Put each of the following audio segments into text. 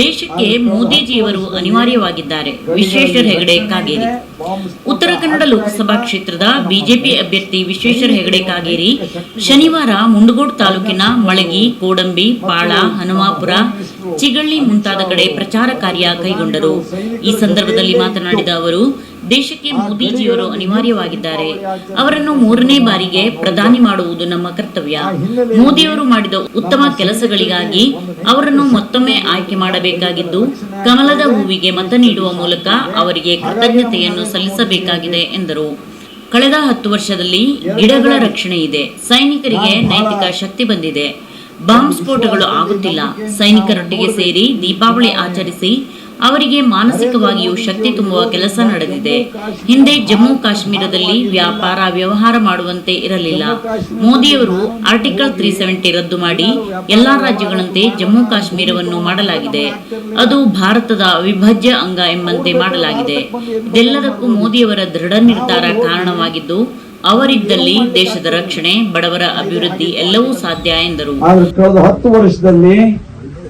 ದೇಶಕ್ಕೆ ಮೋದಿಜಿಯವರು ಅನಿವಾರ್ಯವಾಗಿದ್ದಾರೆ. ವಿಶ್ವೇಶ್ವರ ಹೆಗಡೆ ಕಾಗೇರಿ. ಉತ್ತರ ಕನ್ನಡ ಲೋಕಸಭಾ ಕ್ಷೇತ್ರದ ಬಿಜೆಪಿ ಅಭ್ಯರ್ಥಿ ವಿಶ್ವೇಶ್ವರ ಹೆಗಡೆ ಕಾಗೇರಿ, ಶನಿವಾರ ಮುಂಡಗೋಡ್ ತಾಲೂಕಿನ ಮಳಗಿ, ಕೋಡಂಬಿ, ಪಾಳ, ಹನುಮಾಪುರ, ಚಿಗಳ್ಳಿ ಮುಂತಾದ ಕಡೆ ಪ್ರಚಾರ ಕಾರ್ಯ ಕೈಗೊಂಡರು. ಈ ಸಂದರ್ಭದಲ್ಲಿ ಮಾತನಾಡಿದ ಅವರು ದೇಶಕ್ಕೆ ಮೋದಿಜಿಯವರು ಅನಿವಾರ್ಯವಾಗಿದ್ದಾರೆ. ಅವರನ್ನು ಮೂರನೇ ಬಾರಿಗೆ ಪ್ರಧಾನಿ ಮಾಡುವುದು ನಮ್ಮ ಕರ್ತವ್ಯ. ಮೋದಿಯವರು ಮಾಡಿದ ಉತ್ತಮ ಕೆಲಸಗಳಿಗಾಗಿ ಅವರನ್ನು ಮತ್ತೊಮ್ಮೆ ಆಯ್ಕೆ ಮಾಡಬೇಕಾಗಿದ್ದು ಕಮಲದ ಹೂವಿಗೆ ಮತ ನೀಡುವ ಮೂಲಕ ಅವರಿಗೆ ಕೃತಜ್ಞತೆಯನ್ನು ಸಲ್ಲಿಸಬೇಕಾಗಿದೆ ಎಂದರು. ಕಳೆದ ಹತ್ತು ವರ್ಷದಲ್ಲಿ ಗಿಡಗಳ ರಕ್ಷಣೆ ಇದೆ. ಸೈನಿಕರಿಗೆ ನೈತಿಕ ಶಕ್ತಿ ಬಂದಿದೆ. ಬಾಂಬ್ ಸ್ಫೋಟಗಳು ಆಗುತ್ತಿಲ್ಲ. ಸೈನಿಕರೊಟ್ಟಿಗೆ ಸೇರಿ ದೀಪಾವಳಿ ಆಚರಿಸಿ ಅವರಿಗೆ ಮಾನಸಿಕವಾಗಿಯೂ ಶಕ್ತಿ ತುಂಬುವ ಕೆಲಸ ನಡೆದಿದೆ. ಹಿಂದೆ ಜಮ್ಮು ಕಾಶ್ಮೀರದಲ್ಲಿ ವ್ಯಾಪಾರ, ವ್ಯವಹಾರ ಮಾಡುವಂತೆ ಇರಲಿಲ್ಲ. ಮೋದಿಯವರು ಆರ್ಟಿಕಲ್ ತ್ರೀ ಸೆವೆಂಟಿ ರದ್ದು ಮಾಡಿ ಎಲ್ಲಾ ರಾಜ್ಯಗಳಂತೆ ಜಮ್ಮು ಕಾಶ್ಮೀರವನ್ನು ಮಾಡಲಾಗಿದೆ. ಅದು ಭಾರತದ ಅವಿಭಾಜ್ಯ ಅಂಗ ಎಂಬಂತೆ ಮಾಡಲಾಗಿದೆ. ಇದೆಲ್ಲದಕ್ಕೂ ಮೋದಿಯವರ ದೃಢ ನಿರ್ಧಾರ ಕಾರಣವಾಗಿದ್ದು, ಅವರಿದ್ದಲ್ಲಿ ದೇಶದ ರಕ್ಷಣೆ, ಬಡವರ ಅಭಿವೃದ್ಧಿ ಎಲ್ಲವೂ ಸಾಧ್ಯ ಎಂದರು.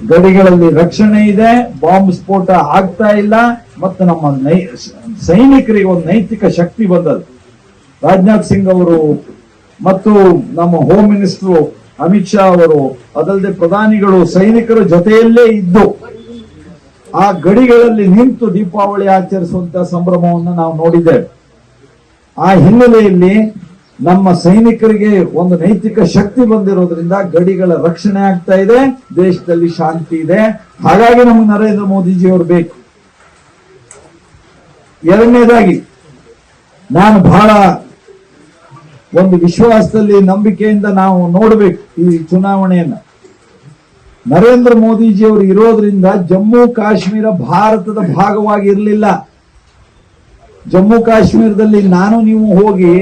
ಗಡಿಗಳಲ್ಲಿ ರಕ್ಷಣೆ ಇದೆ ಬಾಂಬ್ ಸ್ಫೋಟ ಆಗ್ತಾ ಇಲ್ಲ, ಮತ್ತು ನಮ್ಮ ನೈ, ಸೈನಿಕರಿಗೆ ಒಂದು ನೈತಿಕ ಶಕ್ತಿ ಬಂದದ್ದು. ರಾಜನಾಥ್ ಸಿಂಗ್ ಅವರು ಮತ್ತು ನಮ್ಮ ಹೋಮ್ ಮಿನಿಸ್ಟರ್ ಅಮಿತ್ ಶಾ ಅವರು, ಅದಲ್ಲದೆ ಪ್ರಧಾನಿಗಳು, ಸೈನಿಕರ ಜೊತೆಯಲ್ಲೇ ಇದ್ದು, ಆ ಗಡಿಗಳಲ್ಲಿ ನಿಂತು ದೀಪಾವಳಿ ಆಚರಿಸುವಂತ ಸಂಭ್ರಮವನ್ನು ನಾವು ನೋಡಿದ್ದೇವೆ. ಆ ಹಿನ್ನೆಲೆಯಲ್ಲಿ ನಮ್ಮ ಸೈನಿಕರಿಗೆ ಒಂದು ನೈತಿಕ ಶಕ್ತಿ ಬಂದಿರೋದ್ರಿಂದ ಗಡಿಗಳ ರಕ್ಷಣೆ ಆಗ್ತಾ ಇದೆ, ದೇಶದಲ್ಲಿ ಶಾಂತಿ ಇದೆ. ಹಾಗಾಗಿ ನಮ್ಗೆ ನರೇಂದ್ರ ಮೋದಿಜಿ ಅವರು ಬೇಕು. ಎರಡನೇದಾಗಿ, ನಾನು ಬಹಳ ಒಂದು ವಿಶ್ವಾಸದಲ್ಲಿ ನಂಬಿಕೆಯಿಂದ ನಾವು ನೋಡಬೇಕು ಈ ಚುನಾವಣೆಯನ್ನ. ನರೇಂದ್ರ ಮೋದಿಜಿ ಅವರು ಇರೋದ್ರಿಂದ ಜಮ್ಮು ಕಾಶ್ಮೀರ ಭಾರತದ ಭಾಗವಾಗಿ ಇರಲಿಲ್ಲ ಜಮ್ಮು ಕಾಶ್ಮೀರದಲ್ಲಿ ನಾನು, ನೀವು ಹೋಗಿ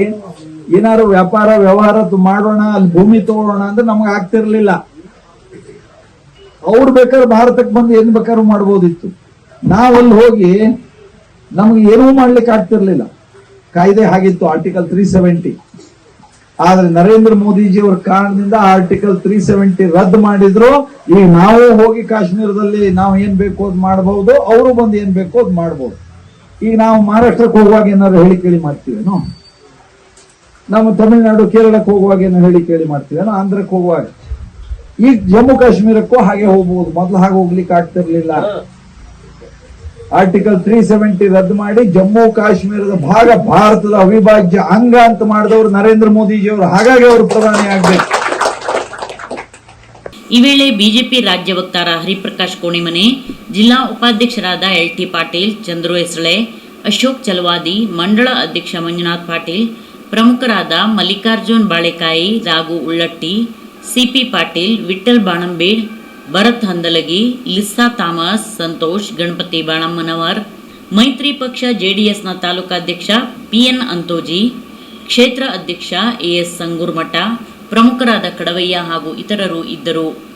ಏನಾದ್ರು ವ್ಯಾಪಾರ ವ್ಯವಹಾರ ಮಾಡೋಣ, ಅಲ್ಲಿ ಭೂಮಿ ತಗೊಳ್ಳೋಣ ಅಂದ್ರೆ ನಮ್ಗೆ ಆಗ್ತಿರ್ಲಿಲ್ಲ. ಅವ್ರು ಬೇಕಾದ್ರೆ ಭಾರತಕ್ಕೆ ಬಂದು ಏನ್ ಬೇಕಾದ್ರೂ ಮಾಡ್ಬೋದಿತ್ತು. ನಾವಲ್ಲಿ ಹೋಗಿ ನಮ್ಗೆ ಏನೂ ಮಾಡ್ಲಿಕ್ಕೆ ಆಗ್ತಿರ್ಲಿಲ್ಲ. ಕಾಯ್ದೆ ಹಾಗಿತ್ತು ಆರ್ಟಿಕಲ್ ತ್ರೀ ಸೆವೆಂಟಿ ಆದ್ರೆ ನರೇಂದ್ರ ಮೋದಿಜಿ ಅವರ ಕಾರಣದಿಂದ ಆರ್ಟಿಕಲ್ ತ್ರೀ ಸೆವೆಂಟಿ ರದ್ದು ಮಾಡಿದ್ರು. ಈಗ ನಾವು ಹೋಗಿ ಕಾಶ್ಮೀರದಲ್ಲಿ ನಾವು ಏನ್ ಬೇಕು ಅದು ಮಾಡಬಹುದು ಅವರು ಬಂದು ಏನ್ ಬೇಕು ಅದು ಮಾಡಬಹುದು ಈಗ ನಾವು ಮಹಾರಾಷ್ಟ್ರಕ್ಕೆ ಹೋಗುವಾಗ ಏನಾದ್ರು ಹೇಳಿ ಕೇಳಿ ಮಾಡ್ತೀವೇನೋ? ನಮ್ಮ ತಮಿಳುನಾಡು ಕೇರಳಕ್ಕೆ ಹೋಗುವಾಗ ಏನು ಹೇಳಿ ಕೇಳಿ ಮಾಡ್ತೀವೇನೋ ಆಂಧ್ರಕ್ಕೆ ಹೋಗುವಾಗ. ಈ ಜಮ್ಮು ಕಾಶ್ಮೀರಕ್ಕೂ ಹಾಗೆ ಹೋಗ್ಬೋದು. ಮೊದಲು ಹಾಗೆ ಹೋಗ್ಲಿಕ್ಕೆ ಆಗ್ತಿರ್ಲಿಲ್ಲ. ಆರ್ಟಿಕಲ್ ತ್ರೀ ಸೆವೆಂಟಿ ರದ್ದು ಮಾಡಿ ಜಮ್ಮು ಕಾಶ್ಮೀರದ ಭಾಗ ಭಾರತದ ಅವಿಭಾಜ್ಯ ಅಂಗ ಅಂತ ಮಾಡಿದವರು ನರೇಂದ್ರ ಮೋದಿಜಿ ಅವರು ಹಾಗಾಗಿ ಅವರು ಪ್ರಧಾನಿ ಆಗ್ಬೇಕು. ಈ ವೇಳೆ ಬಿಜೆಪಿ ರಾಜ್ಯ ವಕ್ತಾರ ಹರಿಪ್ರಕಾಶ್ ಕೋಣಿಮನೆ ಜಿಲ್ಲಾ ಉಪಾಧ್ಯಕ್ಷರಾದ ಎಲ್ ಟಿ ಪಾಟೀಲ್ ಚಂದ್ರು ಹೆಸಳೆ ಅಶೋಕ್ ಚಲವಾದಿ ಮಂಡಳ ಅಧ್ಯಕ್ಷ ಮಂಜುನಾಥ್ ಪಾಟೀಲ್ ಪ್ರಮುಖರಾದ Mallikarjun Balekai, Raghu Ullatti, CP Patil Vithal Banambed Bharat Handalagi, Lissa Thomas, Santosh, Ganapati Banammanavar, ಮೈತ್ರಿ ಪಕ್ಷ, ಜೆಡಿಎಸ್ನ ತಾಲೂಕಾಧ್ಯಕ್ಷ ಪಿಎನ್ ಅಂತೋಜಿ, ಕ್ಷೇತ್ರ ಅಧ್ಯಕ್ಷ ಎಎಸ್ ಸಂಗೂರ್ಮಠ, ಪ್ರಮುಖರಾದ ಕಡವಯ್ಯ ಹಾಗೂ ಇತರರು ಇದ್ದರು.